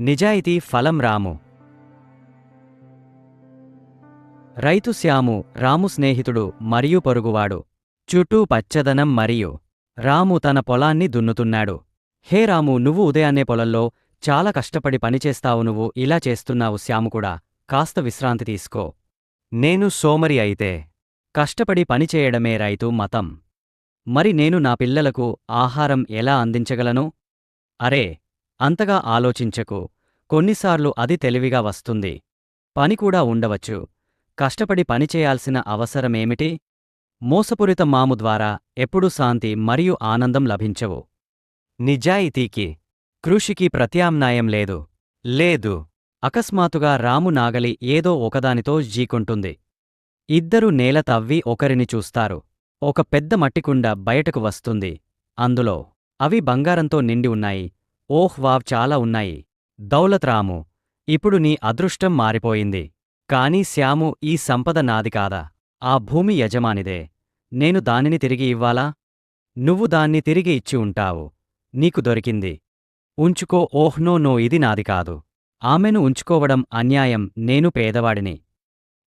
నిజాయితీ ఫలం రాము. రైతు శ్యాము రాము స్నేహితుడు మరియు పొరుగువాడు. చుట్టూ పచ్చదనం మరియు రాము తన పొలాన్ని దున్నుతున్నాడు. హే రాము నువ్వు ఉదయాన్నే పొలంలో చాలా కష్టపడి పనిచేస్తావు నువ్వు ఇలా చేస్తున్నావు శ్యాము కూడా కాస్త విశ్రాంతి తీసుకో. నేను సోమరి అయితే కష్టపడి పనిచేయడమే రైతు మతం. మరి నేను నా పిల్లలకు ఆహారం ఎలా అందించగలను? అరే అంతగా ఆలోచించకు. కొన్నిసార్లు అది తెలివిగా వస్తుంది. పని కూడా ఉండవచ్చు. కష్టపడి పనిచేయాల్సిన అవసరమేమిటి? మోసపూరిత మాము ద్వారా ఎప్పుడూ శాంతి మరియు ఆనందం లభించవు. నిజాయితీకి కృషికి ప్రత్యామ్నాయం లేదు. లేదు. అకస్మాత్తుగా రాము నాగలి ఏదో ఒకదానితో జీకుంటుంది. ఇద్దరు నేల తవ్వి ఒకరిని చూస్తారు. ఒక పెద్ద మట్టికుండ బయటకు వస్తుంది. అందులో అవి బంగారంతో నిండి ఉన్నాయి. ఓహ్ వావ్ చాలా ఉన్నాయి. దౌలత్ రాము ఇప్పుడు నీ అదృష్టం మారిపోయింది. కాని శ్యాము ఈ సంపద నాది కాదా? ఆ భూమి యజమానిదే. నేను దానిని తిరిగి ఇవ్వాలా? నువ్వు దాన్ని తిరిగి ఇచ్చి ఉంటావు. నీకు దొరికింది. ఉంచుకో ఓహ్ నో నో ఇది నాది కాదు. ఆమెను ఉంచుకోవడం అన్యాయం నేను పేదవాడిని.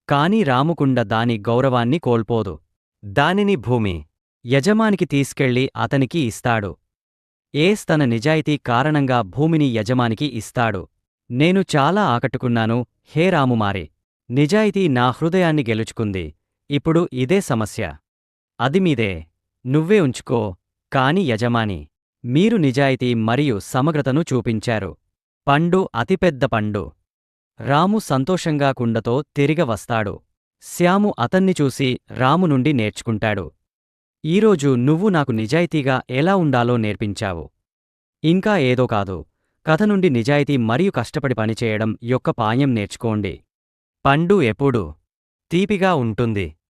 కాని రాముకుండ దాని గౌరవాన్ని కోల్పోదు. దానిని భూమి యజమానికి తీసుకెళ్ళి అతనికి ఇస్తాడు. ఏస్ తన నిజాయితీ కారణంగా భూమిని యజమానికి ఇస్తాడు. నేను చాలా ఆకట్టుకున్నాను హే రాముమారి. నిజాయితీ నా హృదయాన్ని గెలుచుకుంది. ఇప్పుడు ఇదే సమస్య. అది మీదే. నువ్వే ఉంచుకో కాని యజమాని. మీరు నిజాయితీ మరియు సమగ్రతను చూపించారు. పండు అతిపెద్ద పండు. రాము సంతోషంగా కుండతో తిరిగ వస్తాడు. శ్యాము అతన్ని చూసి రాము నుండి నేర్చుకుంటాడు. ఈరోజు నువ్వు నాకు నిజాయితీగా ఎలా ఉండాలో నేర్పించావు. ఇంకా ఏదో కాదు. కథ నుండి నిజాయితీ మరియు కష్టపడి పనిచేయడం యొక్క పాయం నేర్చుకోండి. పండు ఎప్పుడు? తీపిగా ఉంటుంది.